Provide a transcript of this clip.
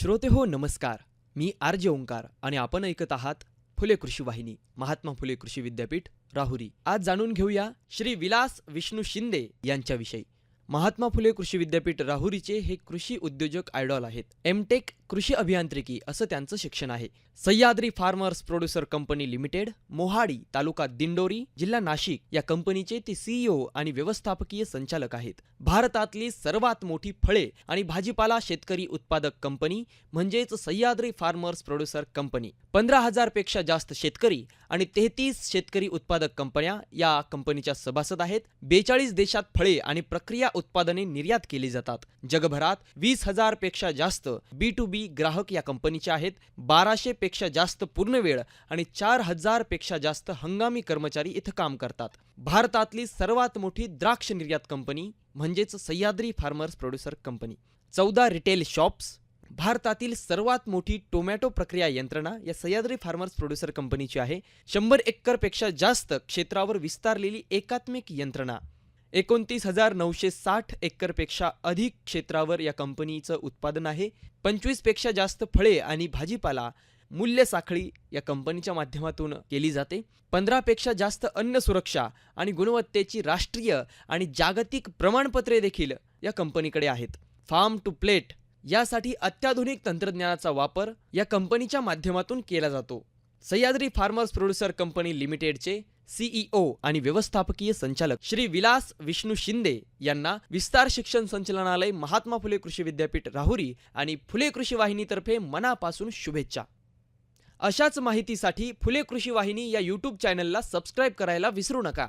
श्रोते हो नमस्कार. मी आर जे ओंकार आणि आपण ऐकत आहात फुले कृषी वाहिनी महात्मा फुले कृषी विद्यापीठ राहुरी. आज जाणून घेऊया श्री विलास विष्णू शिंदे यांच्याविषयी. महात्मा फुले कृषी विद्यापीठ राहुरीचे हे कृषी उद्योजक आयडॉल आहेत. एमटेक कृषी अभियांत्रिकी असं त्यांचं शिक्षण आहे. Sahyadri farmers producer company limited Mohadi taluka Dindori जिल्हा नाशिक या कंपनीचे ते सीईओ आणि व्यवस्थापकीय संचालक आहेत. भारतातली सर्वात मोठी फळे आणि भाजीपाला शेतकरी उत्पादक कंपनी म्हणजेच सह्याद्री फार्मर्स प्रोड्युसर कंपनी. पंधरा हजारपेक्षा जास्त शेतकरी आणि तेहतीस शेतकरी उत्पादक कंपन्या या कंपनीच्या सभासद आहेत. बेचाळीस देशात फळे आणि प्रक्रिया उत्पादने निर्यात केली जातात. जगभरात वीस हजारपेक्षा जास्त बी टू बी ग्राहक या कंपनीचे आहेत. बाराशे पेक्षा जास्त पूर्णवेळ आणि चार हजारपेक्षा जास्त हंगामी कर्मचारी इथं काम करतात. भारतातली सर्वात मोठी द्राक्ष निर्यात कंपनी म्हणजेच सह्याद्री फार्मर्स प्रोड्युसर कंपनी. चौदा रिटेल शॉप्स भारतातील सर्वात मोठी टोमॅटो प्रक्रिया यंत्रणा या सह्याद्री फार्मर्स प्रोड्युसर कंपनीची आहे. शंभर एकरपेक्षा जास्त क्षेत्रावर विस्तारलेली एकात्मिक यंत्रणा. एकोणतीस हजार नऊशे साठ एकरपेक्षा अधिक क्षेत्रावर या कंपनीचं उत्पादन आहे. पंचवीसपेक्षा जास्त फळे आणि भाजीपाला मूल्य साखळी या कंपनीच्या माध्यमातून केली जाते. पंधरापेक्षा जास्त अन्न सुरक्षा आणि गुणवत्तेची राष्ट्रीय आणि जागतिक प्रमाणपत्रे देखील या कंपनीकडे आहेत. फार्म टू प्लेट यासाठी अत्याधुनिक तंत्रज्ञानाचा वापर या कंपनीच्या माध्यमातून केला जातो. सह्याद्री फार्मर्स प्रोड्युसर कंपनी लिमिटेडचे सीईओ आणि व्यवस्थापकीय संचालक श्री विलास विष्णू शिंदे यांना विस्तार शिक्षण संचालनालय महात्मा फुले कृषी विद्यापीठ राहुरी आणि फुले कृषी वाहिनीतर्फे मनापासून शुभेच्छा. अशाच माहितीसाठी फुले कृषी वाहिनी या यूट्यूब चॅनलला सबस्क्राईब करायला विसरू नका.